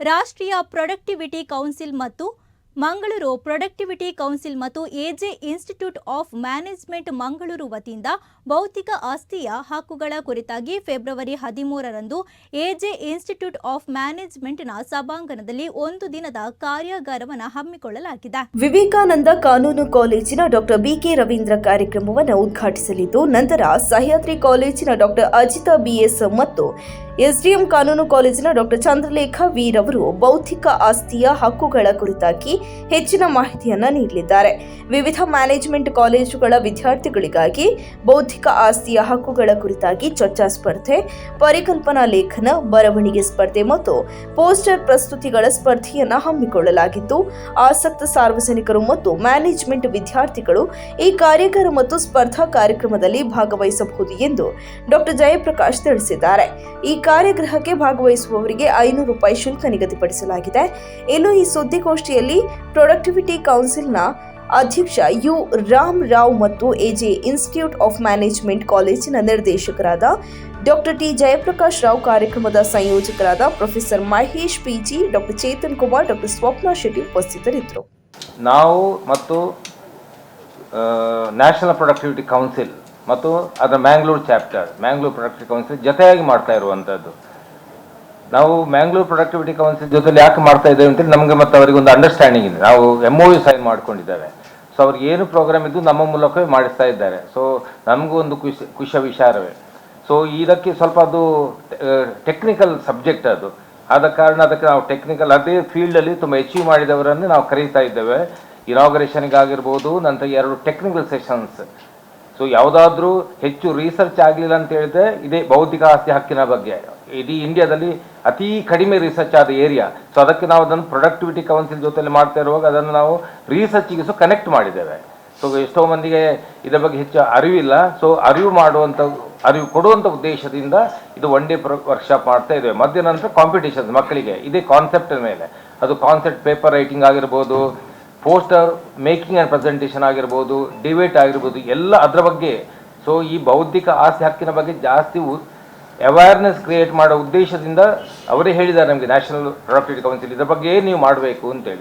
ರಾಷ್ಟ್ರೀಯ productivity council ಮತ್ತು Mangaluru productivity council ಮತ್ತು AJ institute of management Mangaluru ವತಿಯಿಂದ ಭೌತಿಕ ಆಸ್ತಿಯ ಹಕ್ಕುಗಳ ಕುರಿತಾಗಿ ಫೆಬ್ರವರಿ ಹದಿಮೂರರಂದು ಎಜೆ ಇನ್ಸ್ಟಿಟ್ಯೂಟ್ ಆಫ್ ಮ್ಯಾನೇಜ್ಮೆಂಟ್ನ ಸಭಾಂಗಣದಲ್ಲಿ ಒಂದು ದಿನದ ಕಾರ್ಯಾಗಾರವನ್ನು ಹಮ್ಮಿಕೊಳ್ಳಲಾಗಿದೆ. ವಿವೇಕಾನಂದ ಕಾನೂನು ಕಾಲೇಜಿನ ಡಾಕ್ಟರ್ ಬಿಕೆ ರವೀಂದ್ರ ಕಾರ್ಯಕ್ರಮವನ್ನು ಉದ್ಘಾಟಿಸಲಿದ್ದು, ನಂತರ ಸಹ್ಯಾದ್ರಿ ಕಾಲೇಜಿನ ಡಾಕ್ಟರ್ ಅಜಿತಾ ಬಿಎಸ್ ಮತ್ತು ಎಸ್ಡಿಎಂ ಕಾನೂನು ಕಾಲೇಜಿನ ಡಾಕ್ಟರ್ ಚಂದ್ರಲೇಖ ವೀರ್ ಅವರು ಬೌದ್ಧಿಕ ಆಸ್ತಿಯ ಹಕ್ಕುಗಳ ಕುರಿತಾಗಿ ಹೆಚ್ಚಿನ ಮಾಹಿತಿಯನ್ನು ನೀಡಲಿದ್ದಾರೆ. ವಿವಿಧ ಮ್ಯಾನೇಜ್ಮೆಂಟ್ ಕಾಲೇಜುಗಳ ವಿದ್ಯಾರ್ಥಿಗಳಿಗಾಗಿ ಬೌದ್ಧಿಕ ಆಸ್ತಿಯ ಹಕ್ಕುಗಳ ಕುರಿತಾಗಿ ಚರ್ಚಾ ಸ್ಪರ್ಧೆ, ಪರಿಕಲ್ಪನಾ ಲೇಖನ, ಬರವಣಿಗೆ ಸ್ಪರ್ಧೆ ಮತ್ತು ಪೋಸ್ಟರ್ ಪ್ರಸ್ತುತಿಗಳ ಸ್ಪರ್ಧೆಯನ್ನು ಹಮ್ಮಿಕೊಳ್ಳಲಾಗಿದ್ದು, ಆಸಕ್ತ ಸಾರ್ವಜನಿಕರು ಮತ್ತು ಮ್ಯಾನೇಜ್ಮೆಂಟ್ ವಿದ್ಯಾರ್ಥಿಗಳು ಈ ಕಾರ್ಯಕ್ರಮ ಮತ್ತು ಸ್ಪರ್ಧಾ ಕಾರ್ಯಕ್ರಮದಲ್ಲಿ ಭಾಗವಹಿಸಬಹುದು ಎಂದು ಡಾಕ್ಟರ್ ಜಯಪ್ರಕಾಶ್ ತಿಳಿಸಿದ್ದಾರೆ. ಈ ಕಾರ್ಯಾಗ್ರಹಕ್ಕೆ ಭಾಗವಹಿಸುವವರಿಗೆ ಐನೂರು ರೂಪಾಯಿ ಶುಲ್ಕ ನಿಗದಿಪಡಿಸಲಾಗಿದೆ. ಇನ್ನು ಈ ಸುದ್ದಿಗೋಷ್ಠಿಯಲ್ಲಿ ಪ್ರೊಡಕ್ಟಿವಿಟಿ ಕೌನ್ಸಿಲ್ನ ಅಧ್ಯಕ್ಷ ಯು ರಾಮ್ ರಾವ್ ಮತ್ತು ಎಜೆ ಇನ್ಸ್ಟಿಟ್ಯೂಟ್ ಆಫ್ ಮ್ಯಾನೇಜ್ಮೆಂಟ್ ಕಾಲೇಜಿನ ನಿರ್ದೇಶಕರಾದ ಡಾಕ್ಟರ್ ಟಿ ಜಯಪ್ರಕಾಶ್ ರಾವ್ ಕಾರ್ಯಕ್ರಮದ ಸಂಯೋಜಕರಾದ professor Mahesh PG doctor Chetan Kumar doctor Swapna Shetty ಉಪಸ್ಥಿತರಿದ್ದರು. ನಾವು ಮತ್ತು ನ್ಯಾಷನಲ್ ಪ್ರೊಡಕ್ಟಿವಿಟಿ ಕೌನ್ಸಿಲ್ ಮತ್ತು ಅದರ Mangalore chapter Mangalore productivity council ಜೊತೆಯಾಗಿ ಮಾಡ್ತಾ ಇರುವಂಥದ್ದು ನಾವು ಮ್ಯಾಂಗ್ಳೂರು ಪ್ರೊಡಕ್ಟಿವಿಟಿ ಕೌನ್ಸಿಲ್ ಜೊತೆಲಿ ಯಾಕೆ ಮಾಡ್ತಾ ಇದ್ದೇವೆ ಅಂತೇಳಿ ನಮಗೆ ಮತ್ತು ಅವರಿಗೆ ಒಂದು ಅಂಡರ್ಸ್ಟ್ಯಾಂಡಿಂಗ್ ಇದೆ. ನಾವು ಎಂ ಯು ಸೈನ್ ಮಾಡ್ಕೊಂಡಿದ್ದೇವೆ. ಸೊ ಅವ್ರಿಗೆ ಏನು ಪ್ರೋಗ್ರಾಮ್ ಇದ್ದು ನಮ್ಮ ಮೂಲಕವೇ ಮಾಡಿಸ್ತಾ ಇದ್ದಾರೆ. ಸೊ ನಮಗೂ ಒಂದು ಖುಷಿ ಖುಷಿಯ ವಿಚಾರವೇ. ಸೊ ಇದಕ್ಕೆ ಸ್ವಲ್ಪ ಅದು ಟೆಕ್ನಿಕಲ್ ಸಬ್ಜೆಕ್ಟ್ ಅದು. ಆದ ಕಾರಣ ಅದಕ್ಕೆ ನಾವು ಟೆಕ್ನಿಕಲ್ ಅದೇ ಫೀಲ್ಡಲ್ಲಿ ತುಂಬ ಅಚೀವ್ ಮಾಡಿದವರನ್ನು ನಾವು ಕರೀತಾ ಇದ್ದೇವೆ. ಇನಾಗ್ರೇಷನ್ಗಾಗಿರ್ಬೋದು ನಂತರ ಎರಡು ಟೆಕ್ನಿಕಲ್ ಸೆಷನ್ಸ್ ಸೊ ಯಾವುದಾದ್ರೂ ಹೆಚ್ಚು ರಿಸರ್ಚ್ ಆಗಲಿಲ್ಲ ಅಂತ ಹೇಳಿದ್ರೆ ಇದೇ ಬೌದ್ಧಿಕ ಆಸ್ತಿ ಹಕ್ಕಿನ ಬಗ್ಗೆ. ಇಡೀ ಇಂಡಿಯಾದಲ್ಲಿ ಅತಿ ಕಡಿಮೆ ರಿಸರ್ಚ್ ಆದ ಏರಿಯಾ ಸೊ ಅದಕ್ಕೆ ನಾವು ಅದನ್ನು ಪ್ರೊಡಕ್ಟಿವಿಟಿ ಕೌನ್ಸಿಲ್ ಜೊತೆಲಿ ಮಾಡ್ತಾ ಇರುವಾಗ ಅದನ್ನು ನಾವು ರಿಸರ್ಚಿಗೆ ಸೊ ಕನೆಕ್ಟ್ ಮಾಡಿದ್ದೇವೆ. ಸೊ ಎಷ್ಟೋ ಮಂದಿಗೆ ಇದರ ಬಗ್ಗೆ ಹೆಚ್ಚು ಅರಿವಿಲ್ಲ. ಸೊ ಅರಿವು ಮಾಡುವಂಥ ಅರಿವು ಕೊಡುವಂಥ ಉದ್ದೇಶದಿಂದ ಇದು ಒನ್ ಡೇ ವರ್ಕ್ಶಾಪ್ ಮಾಡ್ತಾ ಇದ್ದೇವೆ. ಮಧ್ಯ ನಂತರ ಮಕ್ಕಳಿಗೆ. ಇದೇ ಕಾನ್ಸೆಪ್ಟ್ ಮೇಲೆ. ಅದು ಕಾನ್ಸೆಪ್ಟ್ ಪೇಪರ್ ರೈಟಿಂಗ್ ಆಗಿರ್ಬೋದು ಪೋಸ್ಟರ್ ಮೇಕಿಂಗ್ ಆ್ಯಂಡ್ ಪ್ರೆಸೆಂಟೇಷನ್ ಆಗಿರ್ಬೋದು ಡಿಬೇಟ್ ಆಗಿರ್ಬೋದು, ಎಲ್ಲ ಅದರ ಬಗ್ಗೆ. ಸೊ ಈ ಬೌದ್ಧಿಕ ಆಸ್ತಿ ಹಕ್ಕಿನ ಬಗ್ಗೆ ಜಾಸ್ತಿ ಅವೇರ್ನೆಸ್ ಕ್ರಿಯೇಟ್ ಮಾಡೋ ಉದ್ದೇಶದಿಂದ ಅವರೇ ಹೇಳಿದ್ದಾರೆ ನಮಗೆ ನ್ಯಾಷನಲ್ ಪ್ರೊಡಕ್ಟಿವಿಟಿ ಕೌನ್ಸಿಲ್ ಇದರ ಬಗ್ಗೆ ನೀವು ಮಾಡಬೇಕು ಅಂತೇಳಿ.